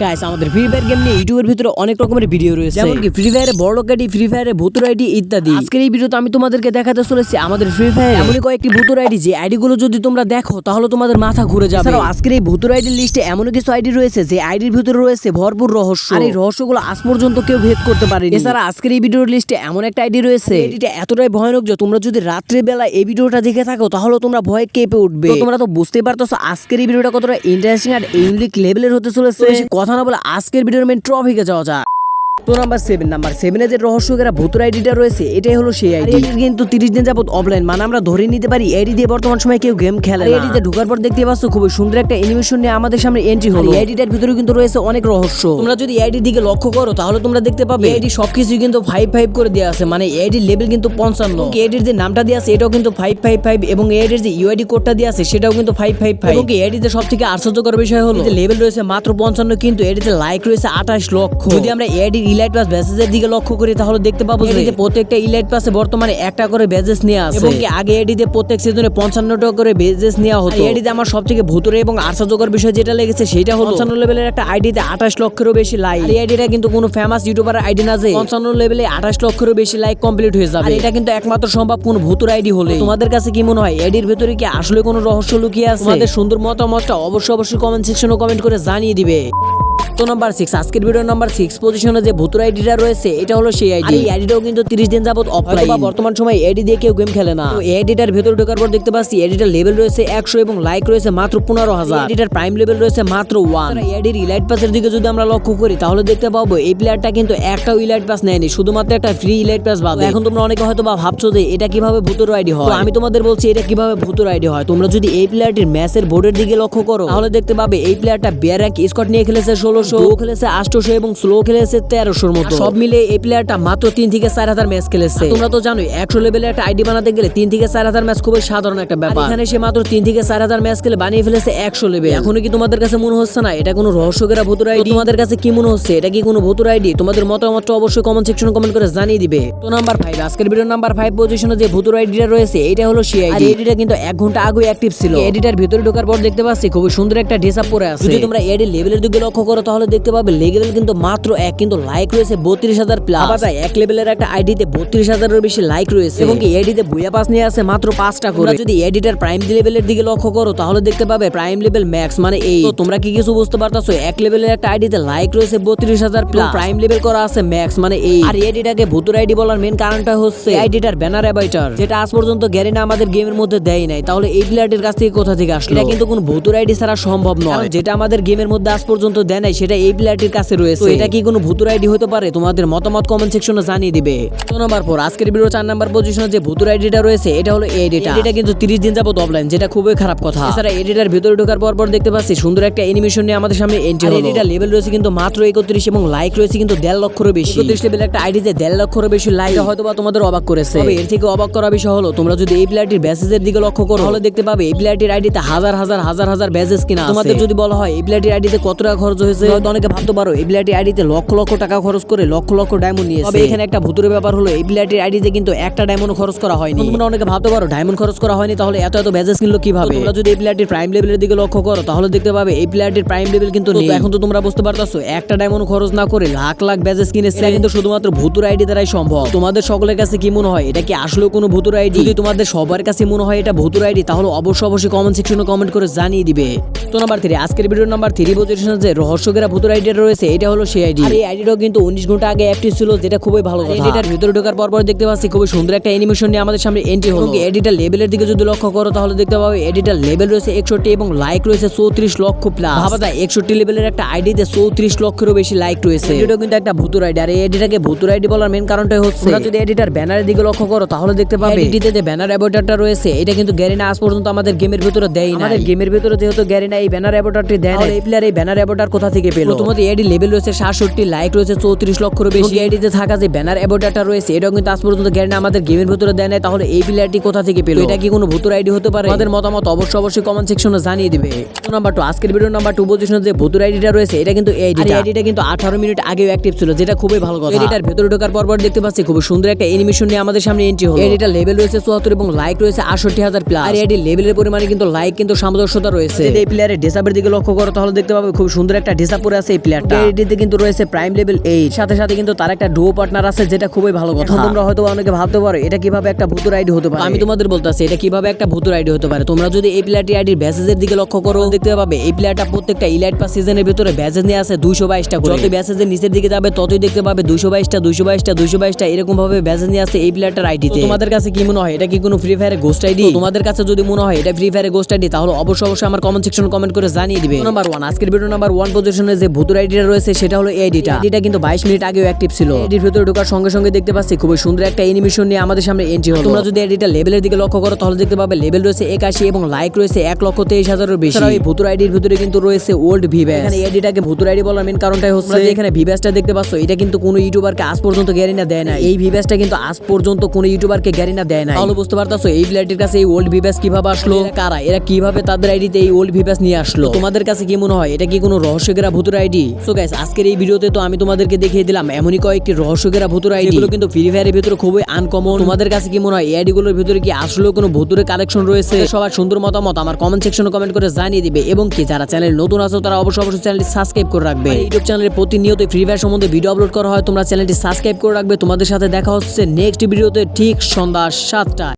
Guys আমাদের free fire game নিয়ে ইউটিউবের ভিতরে অনেক রকমের ভিডিও রয়েছে। যেমন কি ফ্রি ফায়ারে বড় আইডি ফ্রি ফায়ারে ভুতুর আইডি ইত্যাদি। আজকের এই ভিডিওতে আমি তোমাদেরকে দেখাতে চলেছি আমাদের ফ্রি ফায়ার এমনই কয়েকটি ভুতুর আইডি যে আইডি গুলো যদি তোমরা দেখো তাহলে তোমাদের মাথা ঘুরে যাবে। আজকের এই ভুতুর আইডির লিস্টে এমন কিছু আইডি রয়েছে যে আইডির ভিতরে রয়েছে ভরপুর রহস্য। আর এই রহস্যগুলো আজ পর্যন্ত কেউ ভেদ করতে পারেনি। এছাড়া আজকের এই ভিডিওর লিস্টে এমন একটা আইডি রয়েছে। এটিটা এতটাই ভয়ানক যে তোমরা যদি রাত্রে বেলা এই ভিডিওটা দেখে থাকো তাহলে তোমরা ভয় কেঁপে উঠবে। তোমরা তো বুঝতেই পারতেছো আজকের এই ভিডিওটা কতটা ইন্টারেস্টিং আর ইউনিক লেভেলের হতে চলেছে। বেশি কথা না বলে আজকের ভিডিওর মেন ট্রফিকে যাওয়া যাক। তো নাম্বার সেভেন নাম্বার সেভেনে যে রহস্যকেরা ভূতুর আইডিটা রয়েছে এটাই হলো সেই আইডি। কিন্তু তিরিশ দিন যাবত অফলাইন মানে আমরা ধরে নিতে পারি এডি দিয়ে বর্তমান সময় কেউ গেম খেলে এডিতে ঢোকার পর দেখতে পাচ্ছ খুবই সুন্দর একটা অ্যানিমেশন নিয়ে আমাদের সামনে এন্ট্রি হলো। এডিটার ভিতরে কিন্তু রয়েছে অনেক রহস্য। তোমরা যদি এডির দিকে লক্ষ্য করো তাহলে তোমরা দেখতে পাবে। এডি সবকিছু কিন্তু ফাইভ ফাইভ করে দেওয়া আছে মানে এডির লেভেল কিন্তু পঞ্চান্ন। এডির যে নামটা দেওয়া আছে এটাও কিন্তু ফাইভ ফাইভ ফাইভ এবং এডির যে ইউআইডি কোডটা দেওয়া আছে সেটাও কিন্তু ফাইভ ফাইভ ফাইভ এবং এডিতে সব থেকে আশ্চর্যকর বিষয় হলো যে লেভেল রয়েছে মাত্র পঞ্চান্ন কিন্তু এডিতে লাইক রয়েছে আঠাশ লক্ষ। যদি আমরা এডির ইলাইট প্লাস ব্যাসেজের দিকে লক্ষ্য করি তাহলে দেখতে পাবো যে প্রত্যেকটা ইলাইট প্লাসে বর্তমানে একটা করে ব্যাজেস নেওয়া আছে। এবং আগে এডিতে প্রত্যেক সিজনে পঞ্চান্নটা করে ব্যাজেস নেওয়া হতো? এডিতে আমার সব থেকে ভুতুরে এবং আশ্চর্যকর বিষয় যেটা লেগেছে সেটা হলো পঞ্চান্ন লেভেলের একটা আইডিতে আঠাশ লক্ষেরও বেশি লাইক এই আইডিটা কিন্তু কোনো ফেমাস ইউটিউবার আইডি না যে পঞ্চান্ন লেভেলে আঠাশ লক্ষেরও বেশি লাইক কমপ্লিট হয়ে যাবে। এটা কিন্তু একমাত্র সম্ভব কোন ভুতুর আইডি হলে। তোমাদের কাছে কি মনে হয় এডির ভেতরে কি আসলে কোনো রহস্য লুকিয়ে আছে? তোমাদের সুন্দর মতামতটা অবশ্যই অবশ্যই কমেন্ট সেকশনে কমেন্ট করে জানিয়ে দিবে। তো নাম্বার সিক্স আজকের ভিডিও নাম্বার সিক্স পজিশনে যে ভুতুর আইডিটা রয়েছে এটা হলো সেই আইডি এই আইডিটাও কিন্তু তিরিশ দিন যাবত অফলাইন বা বর্তমান সময় এডি দিয়ে কেউ গেম খেলে না। তো এই আইডিটার ভেতরে ঢোকার পর দেখতে পাচ্ছি এডিটার লেভেল রয়েছে একশো এবং লাইক রয়েছে মাত্র পনেরো হাজার। এডিটার প্রাইম লেভেল রয়েছে মাত্র ওয়ান এডির ইলাইট পাসের দিকে যদি আমরা লক্ষ্য করি তাহলে দেখতে পাবো এই প্লেয়ারটা কিন্তু একটাও ইলাইট পাস নেয়নি শুধুমাত্র একটা ফ্রি ইলাইট পাস বাদ। এখন তোমরা অনেকে হয়তো বা ভাবছ যে এটা কীভাবে ভুতুর আইডি হয়? আমি তোমাদের বলছি এটা কীভাবে ভুতুর আইডি হয়? তোমরা যদি এই প্লেয়ারটির ম্যাচের বোর্ডের দিকে লক্ষ্য করো তাহলে দেখতে পাবে এই প্লেয়ারটা বিয়ার র্যাঙ্ক স্কট নিয়ে খেলেছে ষোলোশো। খেলেছে আটশোশো এবং স্লো খেলেছে তেরোশোর মতো। সব মিলে এই প্লেয়ারটা মাত্র তিন থেকে চার হাজার ম্যাচ খেলেছে। তোমরা তো জানোই একশো লেভেলে একটা আইডি বানাতে গেলে তিন থেকে চার হাজার ম্যাচ খুবই সাধারণ একটা ব্যাপার। এখানে সে মাত্র তিন থেকে চার হাজার ম্যাচ খেলে বানিয়ে ফেলেছে একশো লেভেল এখনও কি তোমাদের কাছে মনে হচ্ছে না? এটা কোনো রহস্যকেরা ভুতুর আইডি তোমাদের কাছে কি মনে হচ্ছে? এটা কি কোনো ভুতুর আইডি তোমাদের মতামতটা অবশ্যই কমেন্ট সেকশনে কমেন্ট করে জানিয়ে দিবে। তো নাম্বার ফাইভ আজকের ভিডিও নাম্বার ফাইভ পজিশনে যে ভুতুর আইডিটা রয়েছে এটা হলো সেই আইডি এডিটা কিন্তু এক ঘণ্টা আগে অ্যাক্টিভ ছিল। এডিটার ভিতরে ঢোকার পর দেখতে পাচ্ছি খুবই সুন্দর একটা ড্রেস আপ পরে আছে। যদি তোমরা এডি লেভেলের দিকে লক্ষ্য করো তাহলে দেখতে পাবে লেভেল কিন্তু মাত্র এক কিন্তু লাইক রয়েছে বত্রিশ হাজার প্লাস আবার এক লেভেলের একটা আইডিতে বত্রিশ হাজারের বেশি লাইক রয়েছে। এবং কি এডিতে বুয়া পাস নিয়ে আছে মাত্র পাঁচটা করে। যদি এডিটার প্রাইম লেভেলের দিকে লক্ষ্য করো তাহলে দেখতে পাবে প্রাইম লেভেল ম্যাক্স মানে এই। তো তোমরা কি কিছু বুঝতে পারতাছো? এক লেভেলের একটা আইডিতে লাইক রয়েছে বত্রিশ হাজার প্লাস প্রাইম লেভেল করা আছে ম্যাক্স মানে এই। আর এডিটাকে ভুতুর আইডি বলার মেন কারণটা হচ্ছে আইডিটার ব্যানার অ্যাবাইটার যেটা আজ পর্যন্ত গ্যারিনা আমাদের গেমের মধ্যে দেয় নাই। তাহলে এই প্লেয়ারটির কাছ থেকে কোথা থেকে আসলো? এটা কিন্তু কোনো ভুতুর আইডি ছাড়া সম্ভব নয়। যেটা আমাদের গেমের মধ্যে আজ পর্যন্ত দেয় নাই সেটা এই প্লেয়ারটির কাছে রয়েছে। এটা কি কোনো ভুতুর আইডি হতে পারে? তোমাদের মতামত কমেন্ট সেকশনে জানিয়ে দিবে। তো নাম্বার ফোর আজকের ভিডিও চার নাম্বার পজিশনে যে ভুতুর আইডিটা রয়েছে এটা হলো এডিটা এটা কিন্তু তিরিশ দিন যাবত অফলাইন যেটা খুবই খারাপ কথা। এছাড়া এডিটার ভিতরে ঢোকার পর পর দেখতে পাচ্ছি সুন্দর একটা অ্যানিমেশন নিয়ে আমাদের সামনে এন্ট্রি হলো। এডিটার লেভেল রয়েছে কিন্তু মাত্র একত্রিশ এবং লাইক রয়েছে কিন্তু দেড় লক্ষেরও বেশি। একত্রিশ লেভেল একটা আইডিতে দেড় লক্ষেরও বেশি লাইক হয়তো বা তোমাদের অবাক করেছে। তবে এর থেকে অবাক করা বিষয় হলো তোমরা যদি এই প্লেয়ারটির ব্যাসেজের দিকে লক্ষ্য করো তাহলে দেখতে পাবে এই প্লেয়ারটির আইডিতে হাজার হাজার হাজার হাজার ব্যাসেস কিনা আছে। তোমাদের যদি বলা হয় এই প্লেয়ারটির আইডিতে কত টাকা খরচ হয়েছে হয়তো অনেকে ভাবতে পারো এই প্লেয়ারটির আইডিতে লক্ষ লক্ষ টাকা খরচ করে লক্ষ লক্ষ ডায়মন্ড নিয়েছে। তবে এখানে একটা ভুতুরে ব্যাপার হলো এই প্লেয়ারটির আইডিতে কিন্তু একটা ডায়মন্ড খরচ করা হয়নি। তোমরা অনেকে ভাবতে পারো ডায়মন্ড খরচ করা হয়নি তাহলে এত এত ব্যাজেস কিনলো কীভাবে? তোমরা যদি এই প্লেয়ারটির প্রাইম লেভেলের দিকে লক্ষ্য করো তাহলে দেখতে পাবে এই প্লেয়ারটির প্রাইম লেভেল কিন্তু নেই। এখন তো তোমরা বুঝতে পারতাছো একটা ডায়মন্ড খরচ না করে লাখ লাখ ব্যাজেস কিনেছে কিন্তু শুধুমাত্র ভুতুর আইডি দ্বারাই সম্ভব। তোমাদের সকলের কাছে কি মনে হয়? এটা কি আসলে কোনো ভুতুর আইডি যদি তোমাদের সবার কাছে মনে হয় এটা ভুতুর আইডি তাহলে অবশ্যই অবশ্যই কমেন্ট সেকশনে কমেন্ট করে জানিয়ে দিবে। তো নাম্বার থ্রি আজকের ভিডিও নাম্বার থ্রি পজিশনে যে রহস্যকেরা ভুতুর আইডিটা রয়েছে এটা হলো সেই আইডি এই আইডিটাও কিন্তু উনিশ ঘণ্টা আগে অ্যাক্টিভ ছিল যেটা খুবই ভালো কথা। এডিটার ভিতরে ঢোকার পর পর দেখতে পাচ্ছি খুবই সুন্দর একটা অ্যানিমেশন নিয়ে আমাদের সামনে এন্ট্রি হলো। এডিটার লেভেলের দিকে যদি লক্ষ্য করো তাহলে দেখতে পাবে এডিটার লেভেল রয়েছে একষট্টি এবং লাইক রয়েছে চৌত্রিশ লক্ষ প্লাস ভাবা যায় একষট্টি লেভেলের একটা আইডিতে চৌত্রিশ লক্ষেরও বেশি লাইক রয়েছে। এডিটাও কিন্তু একটা ভুতুর আইডি আর এই এডিটাকে ভুতুর আইডি বলার মেন কারণটাই হচ্ছে তোমরা যদি এডিটার ব্যানারের দিকে লক্ষ্য করো তাহলে দেখতে পাবে এডিটিতে যে ব্যানার অ্যাবোটারটা রয়েছে এটা কিন্তু গ্যারিনা আজ পর্যন্ত আমাদের গেমের ভিতরে দেয় না আমাদের গেমের ভিতরে যেহেতু গ্যারিনা এই ব্যানার অ্যাবোটারটি দেয় না এই প্লেয়ার এই ব্যানার অ্যাবোটার কোথা থেকে পেল। প্রথমত এডি লেভেল রয়েছে সাতষট্টি লাইক রয়েছে চৌত্রিশ লক্ষেরও বেশি। এডিতে থাকা যে ব্যানার অ্যাবোটারটা রয়েছে এটাও কিন্তু আজ পর্যন্ত গ্যারিনা আমাদের গেমের ভিতরে দেয় না তাহলে এই প্লেয়ারটি কোথা থেকে পেল? এটা কি কোনো ভুতুর আইডি হতে পারে? আমাদের মতামত অবশ্যই অবশ্যই কমেন্ট সেকশনে জানিয়ে দিবে। নাম্বার টু আজকের ভিডিও নাম্বার টু পজিশনে যে ভুতুর আইডিটা রয়েছে এটা কিন্তু এই আইডিটা। কিন্তু আঠারো মিনিট আগেও অ্যাক্টিভ ছিল যেটা খুবই ভালো কথা। এডিটার ভেতরে ঢোকার পর পর দেখতে পাচ্ছি খুব সুন্দর একটা অ্যানিমেশন নিয়ে আমাদের সামনে এন্ট্রি হলো। এডিটার লেভেল রয়েছে চুয়াত্তর এবং লাইক রয়েছে আটষট্টি হাজার প্লাস আর এডির লেভেলের পরিমাণে কিন্তু লাইক কিন্তু সামঞ্জস্যতা রয়েছে। এই প্লেয়ারের ডেসাবের দিকে লক্ষ্য করো তাহলে দেখতে পাবে খুব সুন্দর একটা ড্রেস পরে আছে এই প্লেয়ারটা এডিতে কিন্তু রয়েছে প্রাইম লেভেল এইট সাথে সাথে কিন্তু তার একটা ডুও পার্টনার আছে যেটা খুবই ভালো কথা। তোমরা হয়তো অনেকে ভাবতে পারো এটা কীভাবে একটা ভূতুর আইডি হতে পারে? আমি তোমাদের বলতেছি এটা কীভাবে একটা ভূতুর আইডি হতে পারে? তোমরা যদি এই প্লেয়ারটি আইডির ব্যাসেজের দিকে লক্ষ্য করো দেখতে পাবে এই প্লেয়ারটা প্রত্যেকটা ইলাইট পাস সিজনের ভিতরে ব্যাসেজ নিয়ে আছে দুইশো বাইশটা করে। যত ব্যাসেজের নিচের দিকে যাবে ততই দেখতে পাবে দুইশো বাইশটা দুইশো বাইশটা দুইশো বাইশটা এরকম ভাবে ব্যাসেজ নিয়ে আছে এই প্লেয়ারটার আইডিতে তোমাদের কাছে কি মনে হয় এটা কি কোনো ফ্রি ফায়ারের গোস্ট আইডি তোমাদের কাছে যদি মনে হয় এটা ফ্রি ফায়ারের গোস্ট আইডি তাহলে অবশ্যই অবশ্যই আমার কমেন্ট সেকশন কমেন্ট করে জানিয়ে দিবে। নাম্বার ওয়ান আজকের ভিডিও নাম্বার ওয়ান পজিশনে যে ভূতুর আইডিটা রয়েছে সেটা হলো এই আইডিটা। আইডিটা কিন্তু বাইশ মিনিট আগেও অ্যাক্টিভ ছিল। এডির ভিতরে ঢোকার সঙ্গে সঙ্গে দেখতে পাচ্ছি খুবই সুন্দর একটা এনিমেশন নিয়ে আমাদের সামনে এন্ট্রি হলো। তোমরা যদি এডিটা লেভেলের দিকে লক্ষ্য করো তাহলে দেখতে পাবে লেভেল রয়েছে একাশি এবং লাইক রয়েছে এক লক্ষ তেইশ হাজারের বেশি। এই ভূতুর আইডির ভিতরে কিন্তু রয়েছে ওল্ড ভিভ্যাস এখানে এডিটাকে ভূতুর আইডি বলার মেন কারণটাই হচ্ছে যে এখানে ভিভ্যাসটা দেখতে পাচ্ছ এটা কিন্তু কোনো ইউটিউবারকে আজ পর্যন্ত গ্যারিনা দেয় না এই ভিভ্যাসটা কিন্তু আজ পর্যন্ত কোনো ইউটিউবারকে গ্যারিনা দেয় না তাহলে বুঝতে পারতাছো এই প্লেয়ারটির কাছে এই ওল্ড ভিভ্যাস কীভাবে আসলো? কারা? এরা কীভাবে তাদের আইডিতে এই ওল্ড ভিভ্যাস নিয়ে আসলো? তোমাদের কাছে কি মনে হয় এটা কি কোনো রহস্যকেরা ভূতুর আইডি সো গাইস আজকের এই ভিডিওতে তো আমি তোমাদেরকে দেখিয়ে দিলাম এমনই কয়েকটি রহস্যকেরা ভূতুর আইডি এগুলো কিন্তু ফ্রি ফায়ারের ভিতরে খুবই আনকমন তোমাদের কাছে কি মনে হয় এই আইডি গুলোর ভিতরে কি আসলে কোনো ভূতুরের কালেকশন রয়েছে? সবার সুন্দর মতামত আমার কমেন্ট সেকশনে কমেন্ট করে জানিয়ে দিবে। এবং কি যারা চ্যানেল নতুন আছো তারা অবশ্যই অবশ্যই চ্যানেলটি সাবস্ক্রাইব করে রাখবে। ইউটিউব চ্যানেলে প্রতিনিয়ত ফ্রি ফায়ার সম্বন্ধে ভিডিও আপলোড করা হয় তোমরা চ্যানেলটি সাবস্ক্রাইব করে রাখবে। তোমাদের সাথে দেখা হচ্ছে নেক্সট ভিডিওতে ঠিক সন্ধ্যা সাতটা